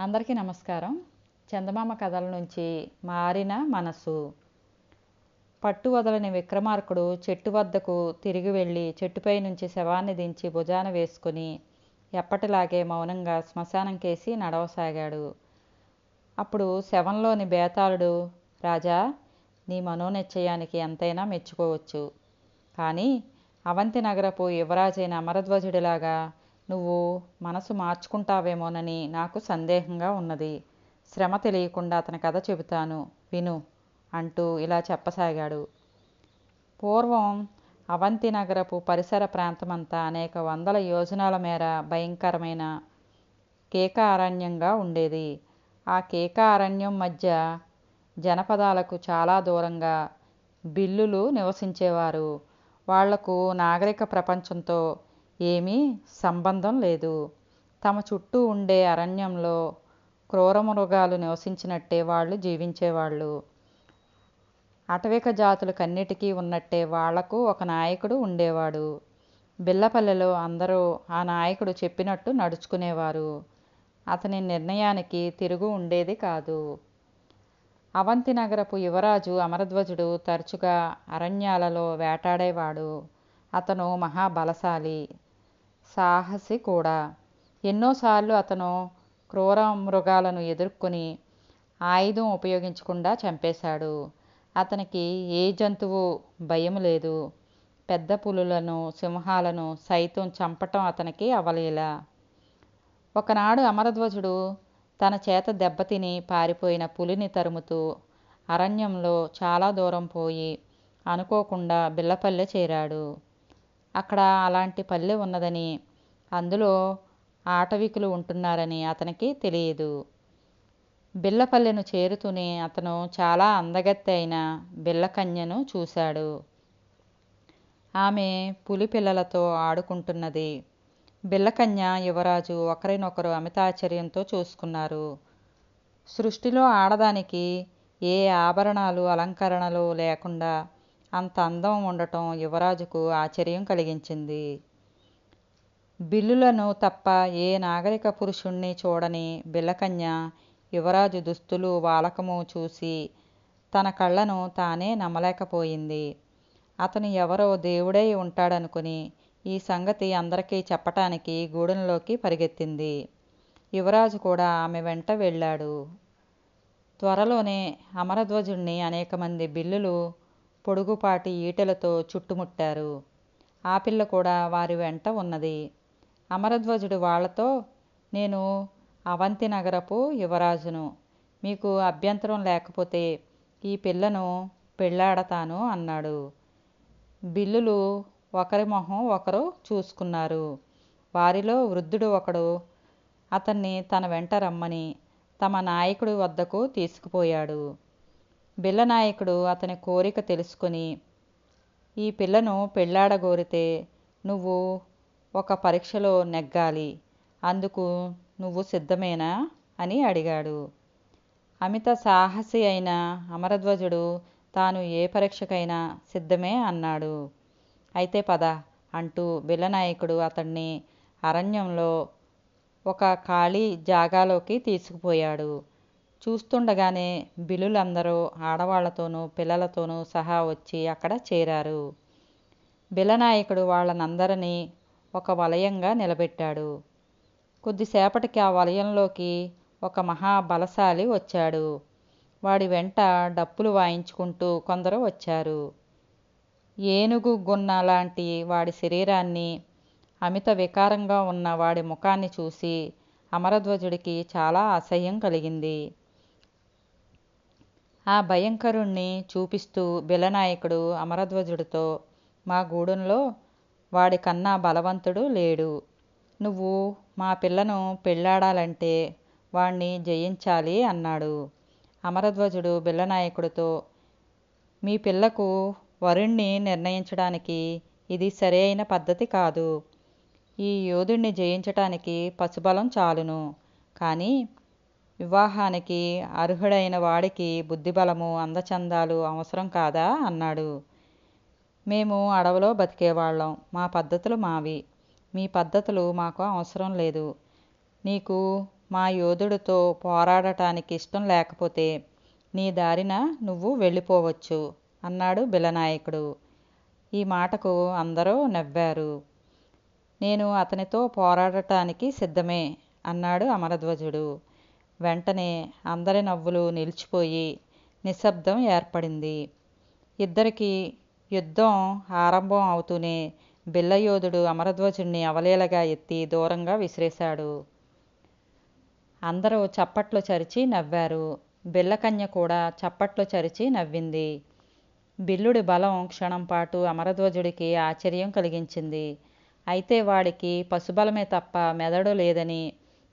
అందరికీ నమస్కారం. చందమామ కథల నుంచి మారిన మనసు. పట్టు వదలని విక్రమార్కుడు చెట్టు వద్దకు తిరిగి వెళ్ళి చెట్టుపై నుంచి శవాన్ని దించి భుజాన వేసుకుని ఎప్పటిలాగే మౌనంగా శ్మశానం కేసి నడవసాగాడు. అప్పుడు శవంలోని బేతాళుడు రాజా నీ మనోనిశ్చయానికి ఎంతైనా మెచ్చుకోవచ్చు. కానీ అవంతి నగరపు యువరాజైన అమరధ్వజుడిలాగా నువ్వు మనసు మార్చుకుంటావేమోనని నాకు సందేహంగా ఉన్నది. శ్రమ తెలియకుండా అతని కథ చెబుతాను. విను అంటూ ఇలా చెప్పసాగాడు. పూర్వం అవంతి నగరపు పరిసర ప్రాంతమంతా అనేక వందల యోజనాల మేర భయంకరమైన కేకారణ్యంగా ఉండేది. ఆ కేకారణ్యం మధ్య జనపదాలకు చాలా దూరంగా బిల్లులు నివసించేవారు. వాళ్ళకు నాగరిక ప్రపంచంతో ఏమీ సంబంధం లేదు. తమ చుట్టూ ఉండే అరణ్యంలో క్రూరమృగాలు నివసించినట్టే వాళ్ళు జీవించేవాళ్ళు. అటవిక జాతులకన్నిటికీ ఉన్నట్టే వాళ్ళకు ఒక నాయకుడు ఉండేవాడు. బిల్లపల్లెలో అందరూ ఆ నాయకుడు చెప్పినట్టు నడుచుకునేవారు. అతని నిర్ణయానికి తిరుగు ఉండేది కాదు. అవంతి నగరపు యువరాజు అమరధ్వజుడు తరచుగా అరణ్యాలలో వేటాడేవాడు. అతను మహాబలశాలి. సాహసి కూడా. ఎన్నోసార్లు అతను క్రూర మృగాలను ఎదుర్కొని ఆయుధం ఉపయోగించకుండా చంపేశాడు. అతనికి ఏ జంతువు భయం లేదు. పెద్ద పులులను సింహాలను సైతం చంపటం అతనికి అవలీల. ఒకనాడు అమరధ్వజుడు తన చేత దెబ్బతిని పారిపోయిన పులిని తరుముతూ అరణ్యంలో చాలా దూరం పోయి అనుకోకుండా బిల్లపల్లె చేరాడు. అక్కడ అలాంటి పల్లె ఉన్నదని అందులో ఆటవికులు ఉంటున్నారని అతనికి తెలియదు. బిల్లపల్లెను చేరుతూనే అతను చాలా అందగత్తె అయిన బిల్లకన్యను చూశాడు. ఆమె పులి పిల్లలతో ఆడుకుంటున్నది. బిల్లకన్య యువరాజు ఒకరినొకరు అమితాశ్చర్యంతో చూసుకున్నారు. సృష్టిలో ఆడదానికి ఏ ఆభరణాలు అలంకరణలు లేకుండా అంత అందం ఉండటం యువరాజుకు ఆశ్చర్యం కలిగించింది. బిల్లులను తప్ప ఏ నాగరిక పురుషుణ్ణి చూడని బిల్లకన్య యువరాజు దుస్తులు వాలకము చూసి తన కళ్ళను తానే నమ్మలేకపోయింది. అతను ఎవరో దేవుడై ఉంటాడనుకుని ఈ సంగతి అందరికీ చెప్పటానికి గూడెంలోకి పరిగెత్తింది. యువరాజు కూడా ఆమె వెంట వెళ్ళాడు. త్వరలోనే అమరధ్వజుణ్ణి అనేక మంది బిల్లులు పొడుగుపాటి ఈటెలతో చుట్టుముట్టారు. ఆ పిల్ల కూడా వారి వెంట ఉన్నది. అమరధ్వజుడు వాళ్ళతో నేను అవంతి నగరపు యువరాజును. మీకు అభ్యంతరం లేకపోతే ఈ పిల్లను పెళ్ళాడతాను అన్నాడు. బిల్లులు ఒకరి మొహం ఒకరు చూసుకున్నారు. వారిలో వృద్ధుడు ఒకడు అతన్ని తన వెంట రమ్మని తమ నాయకుడి వద్దకు తీసుకుపోయాడు. బిల్లనాయకుడు అతని కోరిక తెలుసుకొని ఈ పిల్లను పెళ్ళాడగోరితే నువ్వు ఒక పరీక్షలో నెగ్గాలి. అందుకు నువ్వు సిద్ధమేనా? అని అడిగాడు. అమిత సాహసి అయిన అమరధ్వజుడు తాను ఏ పరీక్షకైనా సిద్ధమే అన్నాడు. అయితే పద అంటూ బిల్లనాయకుడు అతన్ని అరణ్యంలో ఒక ఖాళీ జాగాలోకి తీసుకుపోయాడు. చూస్తుండగానే బిల్లులందరూ ఆడవాళ్ళతోనూ పిల్లలతోనూ సహా వచ్చి అక్కడ చేరారు. బిలనాయకుడు వాళ్ళనందరినీ ఒక వలయంగా నిలబెట్టాడు. కొద్దిసేపటికి ఆ వలయంలోకి ఒక మహాబలశాలి వచ్చాడు. వాడి వెంట డప్పులు వాయించుకుంటూ కొందరు వచ్చారు. ఏనుగు గున్న లాంటి వాడి శరీరాన్ని అమిత వికారంగా ఉన్న వాడి ముఖాన్ని చూసి అమరధ్వజుడికి చాలా అసహ్యం కలిగింది. ఆ భయంకరుణ్ణి చూపిస్తూ బిలనాయకుడు అమరధ్వజుడితో మా గూడెంలో వాడి కన్నా బలవంతుడు లేడు. నువ్వు మా పిల్లను పెళ్ళాడాలంటే వాణ్ణి జయించాలి అన్నాడు. అమరధ్వజుడు బిల్లనాయకుడితో మీ పిల్లకు వరుణ్ణి నిర్ణయించడానికి ఇది సరైన పద్ధతి కాదు. ఈ యోధుణ్ణి జయించటానికి పశుబలం చాలును. కానీ వివాహానికి అర్హుడైన వాడికి బుద్ధిబలము అందచందాలు అవసరం కాదా? అన్నాడు. మేము అడవిలో బతికేవాళ్ళం. మా పద్ధతులు మావి. మీ పద్ధతులు మాకు అవసరం లేదు. నీకు మా యోధుడితో పోరాడటానికి ఇష్టం లేకపోతే నీ దారిన నువ్వు వెళ్ళిపోవచ్చు అన్నాడు బిలనాయకుడు. ఈ మాటకు అందరూ నవ్వారు. నేను అతనితో పోరాడటానికి సిద్ధమే అన్నాడు అమరధ్వజుడు. వెంటనే అందరి నవ్వులు నిలిచిపోయి నిశ్శబ్దం ఏర్పడింది. ఇద్దరికీ యుద్ధం ఆరంభం అవుతూనే బిల్లయోధుడు అమరధ్వజుడిని అవలీలగా ఎత్తి దూరంగా విసిరేశాడు. అందరూ చప్పట్లు చరిచి నవ్వారు. బిల్లకన్య కూడా చప్పట్లు చరిచి నవ్వింది. బిల్లుడి బలం క్షణం పాటు అమరధ్వజుడికి ఆశ్చర్యం కలిగించింది. అయితే వాడికి పశుబలమే తప్ప మెదడు లేదని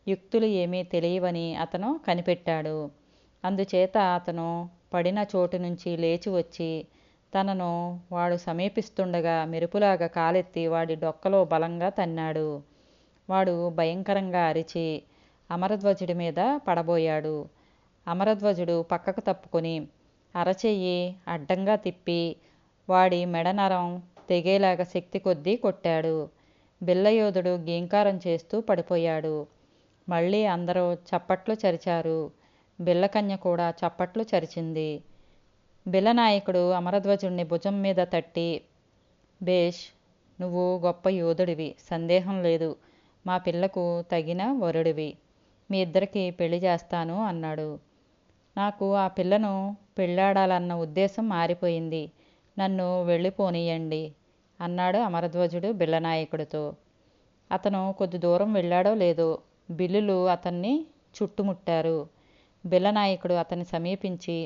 యుక్తులు ఏమీ తెలియవని అతను కనిపెట్టాడు. అందుచేత అతను పడిన చోటు నుంచి లేచి వచ్చి తనను వాడు సమీపిస్తుండగా మెరుపులాగా కాలెత్తి వాడి డొక్కలో బలంగా తన్నాడు. వాడు భయంకరంగా అరిచి అమరధ్వజుడి మీద పడబోయాడు. అమరధ్వజుడు పక్కకు తప్పుకొని అరచెయ్యి అడ్డంగా తిప్పి వాడి మెడనరం తెగేలాగా శక్తి కొద్దీ కొట్టాడు. బిల్లయోధుడు గీంకారం చేస్తూ పడిపోయాడు. మళ్ళీ అందరూ చప్పట్లు చరిచారు. బిల్లకన్య కూడా చప్పట్లు చరిచింది. బిలనాయకుడు అమరధ్వజుడిని భుజం మీద తట్టి భేష్ నువ్వు గొప్ప యోధుడివి సందేహం లేదు. మా పిల్లకు తగిన వరుడివి. మీ ఇద్దరికి పెళ్ళి చేస్తాను అన్నాడు. నాకు ఆ పిల్లను పెళ్ళాడాలన్న ఉద్దేశం మారిపోయింది. నన్ను వెళ్ళిపోనీయండి అన్నాడు అమరధ్వజుడు బిల్లనాయకుడితో. అతను కొద్ది దూరం వెళ్ళాడో లేదో బిల్లులు అతన్ని చుట్టుముట్టారు. బిల్లనాయకుడు అతన్ని సమీపించి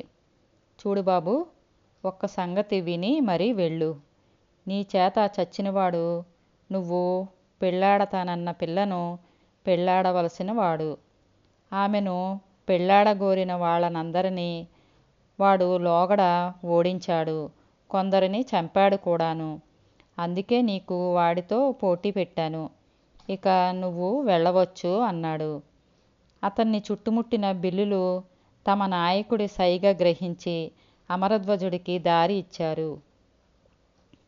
చూడు బాబు ఒక్క సంగతి విని మరీ వెళ్ళు. నీ చేత చచ్చినవాడు నువ్వు పెళ్ళాడతానన్న పిల్లను పెళ్ళాడవలసిన వాడు. ఆమెను పెళ్ళాడగోరిన వాళ్ళనందరినీ వాడు లోగడ ఓడించాడు. కొందరిని చంపాడు కూడాను. అందుకే నీకు వాడితో పోటీ పెట్టాను. ఇక నువ్వు వెళ్ళవచ్చు అన్నాడు. అతన్ని చుట్టుముట్టిన బిల్లులు తమ నాయకుడి సైగ గ్రహించి అమరధ్వజుడికి దారి ఇచ్చారు.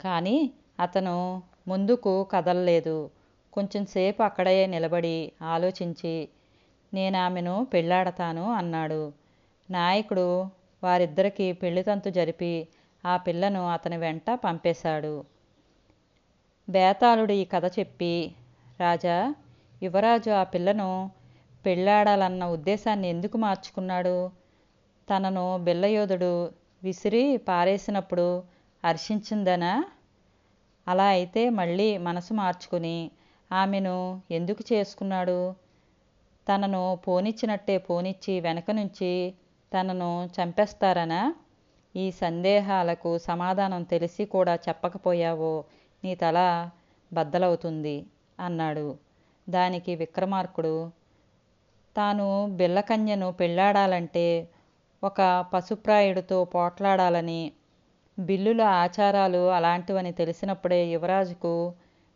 కానీ అతను ముందుకు కదలలేదు. కొంచెం సేపు అక్కడే నిలబడి ఆలోచించి నేను ఆమెను పెళ్ళాడతాను అన్నాడు. నాయకుడు వారిద్దరికీ పెళ్ళితంతు జరిపి ఆ పిల్లను అతని వెంట పంపేశాడు. బేతాళుడు ఈ కథ చెప్పి రాజా యువరాజు ఆ పిల్లను పెళ్ళాడాలన్న ఉద్దేశాన్ని ఎందుకు మార్చుకున్నాడు? తనను బిల్లయోధుడు విసిరి పారేసినప్పుడు హర్షించిందనా? అలా అయితే మళ్ళీ మనసు మార్చుకుని ఆమెను ఎందుకు చేసుకున్నాడు? తనను పోనిచ్చినట్టే పోనిచ్చి వెనక నుంచి తనను చంపేస్తారనా? ఈ సందేహాలకు సమాధానం తెలిసి కూడా చెప్పకపోయావో నీ తల బద్దలవుతుంది అన్నాడు. దానికి విక్రమార్కుడు తాను బిల్లకన్యను పెళ్ళాడాలంటే ఒక పశుప్రాయుడితో పోట్లాడాలని బిల్లుల ఆచారాలు అలాంటివని తెలిసినప్పుడే యువరాజుకు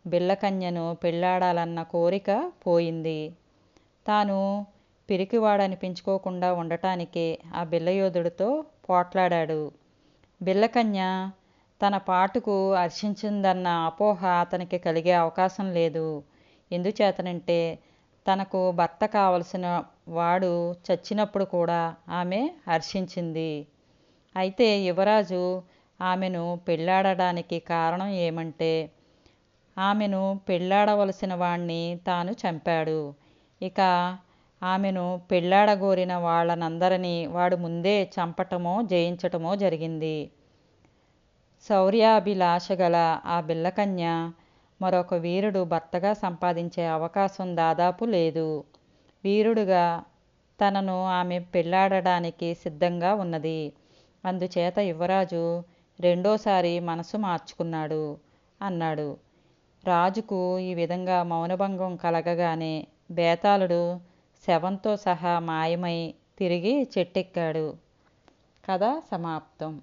బిల్లకన్యను పెళ్ళాడాలన్న కోరిక పోయింది. తాను పిరికివాడనిపించుకోకుండా ఉండటానికే ఆ బిల్లయోధుడితో పోట్లాడాడు. బిల్లకన్య తన పాటుకు హర్షించిందన్న అపోహ అతనికి కలిగే అవకాశం లేదు. ఎందుచేతనంటే తనకు భర్త కావలసిన వాడు చచ్చినప్పుడు కూడా ఆమె హర్షించింది. అయితే యువరాజు ఆమెను పెళ్ళాడడానికి కారణం ఏమంటే ఆమెను పెళ్ళాడవలసిన వాణ్ణి తాను చంపాడు. ఇక ఆమెను పెళ్ళాడగోరిన వాళ్ళనందరినీ వాడు ముందే చంపటమో జయించటమో జరిగింది. శౌర్యాభిలాష గల ఆ బిల్లకన్య మరొక వీరుడు భర్తగా సంపాదించే అవకాశం దాదాపు లేదు. వీరుడుగా తనను ఆమె పెళ్ళాడడానికి సిద్ధంగా ఉన్నది. అందుచేత యువరాజు రెండోసారి మనసు మార్చుకున్నాడు అన్నాడు. రాజుకు ఈ విధంగా మౌనభంగం కలగగానే బేతాళుడు శవంతో సహా మాయమై తిరిగి చెట్టెక్కాడు. కథ సమాప్తం.